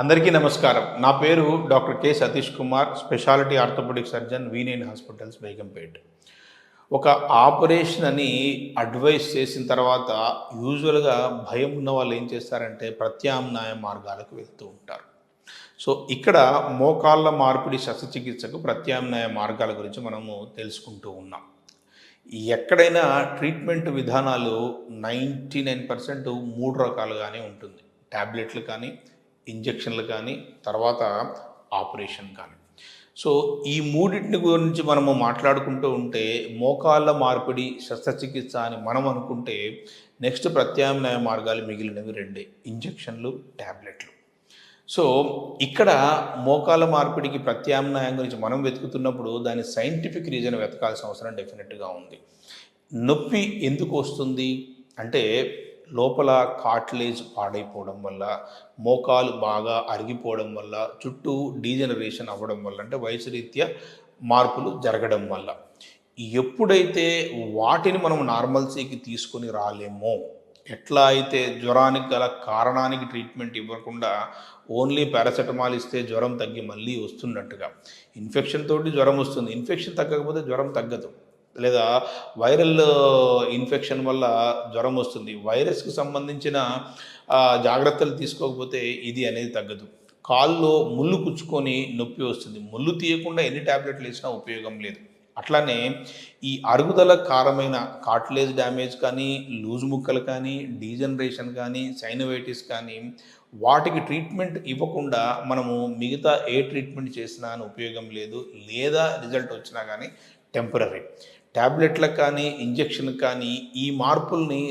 అందరికీ నమస్కారం. నా పేరు doctor K Satish Kumar speciality orthopaedic surgeon వీనేన్ hospitals Begumpet. ఒక ఆపరేషన్ అని అడ్వైస్ చేసిన తర్వాత యూజువల్గా భయం ఉన్న వాళ్ళు ఏం చేస్తారంటే ప్రత్యామ్నాయ మార్గాలకు వెళ్తూ ఉంటారు. సో ఇక్కడ మోకాళ్ళ మార్పిడి శస్త్రచికిత్సకు ప్రత్యామ్నాయ మార్గాల గురించి మనము తెలుసుకుంటూ ఉన్నాం. ఎక్కడైనా ట్రీట్మెంట్ విధానాలు నైంటీ నైన్ పర్సెంట్ మూడు రకాలుగానే ఉంటుంది. ట్యాబ్లెట్లు కానీ ఇంజక్షన్లు కానీ తర్వాత ఆపరేషన్ కానీ. సో ఈ మూడింటిని గురించి మనము మాట్లాడుకుంటూ ఉంటే మోకాళ్ళ మార్పిడి శస్త్రచికిత్స అని మనం అనుకుంటే నెక్స్ట్ ప్రత్యామ్నాయ మార్గాలు మిగిలినవి రెండే ఇంజక్షన్లు ట్యాబ్లెట్లు సో ఇక్కడ మోకాల మార్పిడికి ప్రత్యామ్నాయం గురించి మనం వెతుకుతున్నప్పుడు దాని సైంటిఫిక్ రీజన్ వెతకాల్సిన అవసరం డెఫినెట్గా ఉంది. నొప్పి ఎందుకు వస్తుంది? అంటే లోపల కాట్లేజ్ పాడైపోవడం వల్ల మోకాలు బాగా అరిగిపోవడం వల్ల చుట్టూ డీజనరేషన్ అవ్వడం వల్ల అంటే వయసు రీత్యా మార్పులు జరగడం వల్ల. ఎప్పుడైతే వాటిని మనం నార్మల్సీకి తీసుకొని రాలేమో ఎట్లా అయితే జ్వరానికి గల కారణానికి ట్రీట్మెంట్ ఇవ్వకుండా ఓన్లీ పారాసెటమాల్ ఇస్తే జ్వరం తగ్గి మళ్ళీ వస్తున్నట్టుగా ఇన్ఫెక్షన్ తోటి జ్వరం వస్తుంది. ఇన్ఫెక్షన్ తగ్గకపోతే జ్వరం తగ్గదు. లేదా వైరల్ ఇన్ఫెక్షన్ వల్ల జ్వరం వస్తుంది. వైరస్కి సంబంధించిన జాగ్రత్తలు తీసుకోకపోతే ఇది అనేది తగ్గదు. కాల్లో ముళ్ళు కుచ్చుకొని నొప్పి వస్తుంది. ముళ్ళు తీయకుండా ఎన్ని ట్యాబ్లెట్లు వేసినా ఉపయోగం లేదు. అట్లానే ఈ అరుగుదల కారమైన కార్టిలేజ్ డ్యామేజ్ కానీ లూజ్ ముక్కలు కానీ డీజనరేషన్ కానీ సైనోవైటిస్ కానీ వాటికి ట్రీట్మెంట్ ఇవ్వకుండా మనము మిగతా ఏ ట్రీట్మెంట్ చేసినా అని ఉపయోగం లేదు. లేదా రిజల్ట్ వచ్చినా కానీ టెంపరీ ట్యాబ్లెట్లకు కానీ ఇంజక్షన్కి కానీ ఈ మార్పుల్ని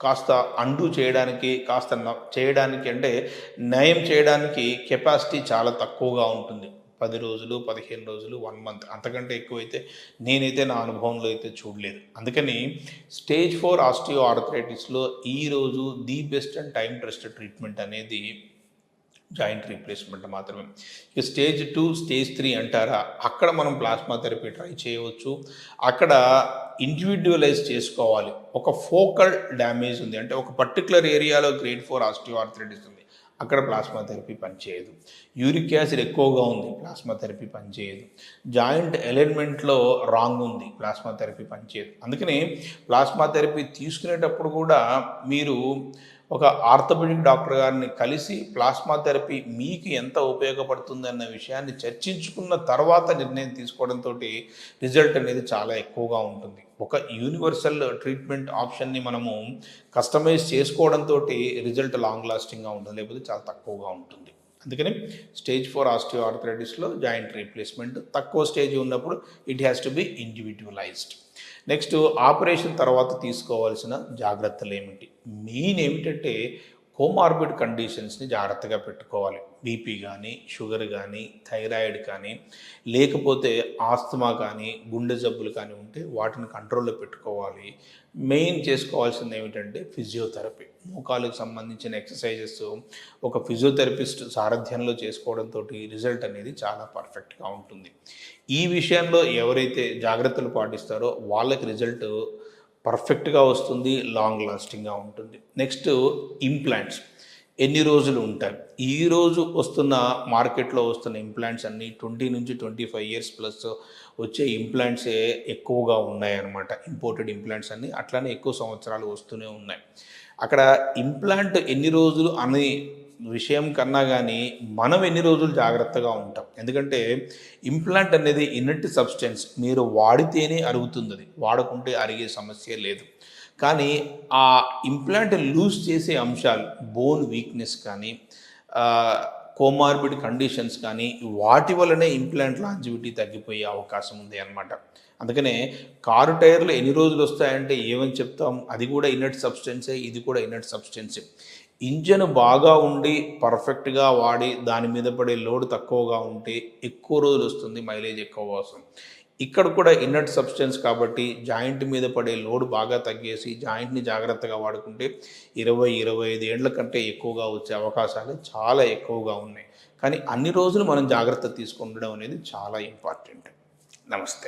కాస్త అండు చేయడానికి కాస్త చేయడానికి అంటే నయం చేయడానికి కెపాసిటీ చాలా తక్కువగా ఉంటుంది. పది రోజులు పదిహేను రోజులు వన్ మంత్ అంతకంటే ఎక్కువైతే నేనైతే నా అనుభవంలో అయితే చూడలేదు. అందుకని స్టేజ్ ఫోర్ ఆస్టియో ఆర్థరైటిస్లో ఈరోజు ది బెస్ట్ అండ్ టైం ట్రెస్ట్ ట్రీట్మెంట్ అనేది జాయింట్ రీప్లేస్మెంట్ మాత్రమే. ఇక స్టేజ్ టూ స్టేజ్ త్రీ అంటారా అక్కడ మనం ప్లాస్మా థెరపీ ట్రై చేయవచ్చు. అక్కడ ఇండివిజువలైజ్ చేసుకోవాలి. ఒక ఫోకల్ డ్యామేజ్ ఉంది. అంటే ఒక పర్టికులర్ ఏరియాలో గ్రేడ్ ఫోర్ ఆస్టియోఆర్థరైటిస్ ఉంది. అక్కడ ప్లాస్మా థెరపీ పనిచేయదు. యూరిక్ యాసిడ్ ఎక్కువగా ఉంది. ప్లాస్మా థెరపీ పనిచేయదు. జాయింట్ ఎలైన్మెంట్లో రాంగ్ ఉంది. ప్లాస్మా థెరపీ పనిచేయదు. అందుకని ప్లాస్మా థెరపీ తీసుకునేటప్పుడు కూడా మీరు ఒక ఆర్థోపెడిక్ డాక్టర్ గారిని కలిసి ప్లాస్మా థెరపీ మీకు ఎంత ఉపయోగపడుతుంది అన్న విషయాన్ని చర్చించుకున్న తర్వాత నిర్ణయం తీసుకోవడంతో రిజల్ట్ అనేది చాలా ఎక్కువగా ఉంటుంది. ఒక యూనివర్సల్ ట్రీట్మెంట్ ఆప్షన్ని మనము కస్టమైజ్ చేసుకోవడంతో రిజల్ట్ లాంగ్ లాస్టింగ్గా ఉంటుంది లేకపోతే చాలా తక్కువగా ఉంటుంది. అందుకని స్టేజ్ ఫోర్ ఆస్టియో ఆర్థరైటిస్లో జాయింట్ రీప్లేస్మెంట్ తక్కువ స్టేజ్ ఉన్నప్పుడు it has to be individualised next operation తర్వాత తీసుకోవాల్సిన జాగ్రత్తలు ఏమిటి మెయిన్ ఏమిటంటే కోమార్బిడ్ కండిషన్స్ని జాగ్రత్తగా పెట్టుకోవాలి. బీపీ కానీ షుగర్ కానీ థైరాయిడ్ కానీ లేకపోతే ఆస్తమా కానీ గుండె జబ్బులు కానీ ఉంటే వాటిని కంట్రోల్లో పెట్టుకోవాలి. మెయిన్ చేసుకోవాల్సింది ఏమిటంటే ఫిజియోథెరపీ. మోకాలకు సంబంధించిన ఎక్సర్సైజెస్ ఒక ఫిజియోథెరపిస్ట్ సారథ్యంలో చేసుకోవడంతో రిజల్ట్ అనేది చాలా పర్ఫెక్ట్గా ఉంటుంది. ఈ విషయంలో ఎవరైతే జాగ్రత్తలు పాటిస్తారో వాళ్ళకి రిజల్ట్ పర్ఫెక్ట్గా వస్తుంది లాంగ్ లాస్టింగ్గా ఉంటుంది. Next implants. ఎన్ని రోజులు ఉంటాయి? ఈరోజు వస్తున్న మార్కెట్లో వస్తున్న ఇంప్లాంట్స్ అన్నీ ట్వంటీ నుంచి ట్వంటీ ఫైవ్ ఇయర్స్ ప్లస్ వచ్చే ఇంప్లాంట్సే ఎక్కువగా ఉన్నాయన్నమాట. ఇంపోర్టెడ్ ఇంప్లాంట్స్ అన్నీ అట్లానే ఎక్కువ సంవత్సరాలు వస్తూనే ఉన్నాయి. అక్కడ ఇంప్లాంట్ ఎన్ని రోజులు అనే విషయం కన్నా కానీ మనం ఎన్ని రోజులు జాగ్రత్తగా ఉంటాం. ఎందుకంటే ఇంప్లాంట్ అనేది ఇన్నట్ సబ్స్టెన్స్ మీరు వాడితేనే అరుగుతుంది. అది వాడకుంటే అరిగే సమస్య లేదు. కానీ ఆ ఇంప్లాంట్ లూజ్ చేసే అంశాలు బోన్ వీక్నెస్ కానీ కోమార్బిడ్ కండిషన్స్ కానీ వాటి వల్లనే ఇంప్లాంట్ లాంజివిటీ తగ్గిపోయే అవకాశం ఉంది అనమాట అందుకనే కారు టైర్లు ఎన్ని రోజులు వస్తాయంటే ఏమని చెప్తాం? అది కూడా ఇన్నట్ సబ్స్టెన్సే ఇది కూడా ఇన్నట్ సబ్స్టెన్సే ఇంజన్ బాగా ఉండి పర్ఫెక్ట్గా వాడి దాని మీద పడే లోడ్ తక్కువగా ఉంటే ఎక్కువ రోజులు వస్తుంది మైలేజ్ ఎక్కువ అవసరం. ఇక్కడ కూడా ఇన్నట్ సబ్స్టెన్స్ కాబట్టి జాయింట్ మీద పడే లోడ్ బాగా తగ్గేసి జాయింట్ని జాగ్రత్తగా వాడుకుంటే ఇరవై ఇరవై ఐదు ఏళ్ళ కంటే ఎక్కువగా వచ్చే అవకాశాలు చాలా ఎక్కువగా ఉన్నాయి. కానీ అన్ని రోజులు మనం జాగ్రత్త తీసుకుండడం అనేది చాలా ఇంపార్టెంట్. నమస్తే.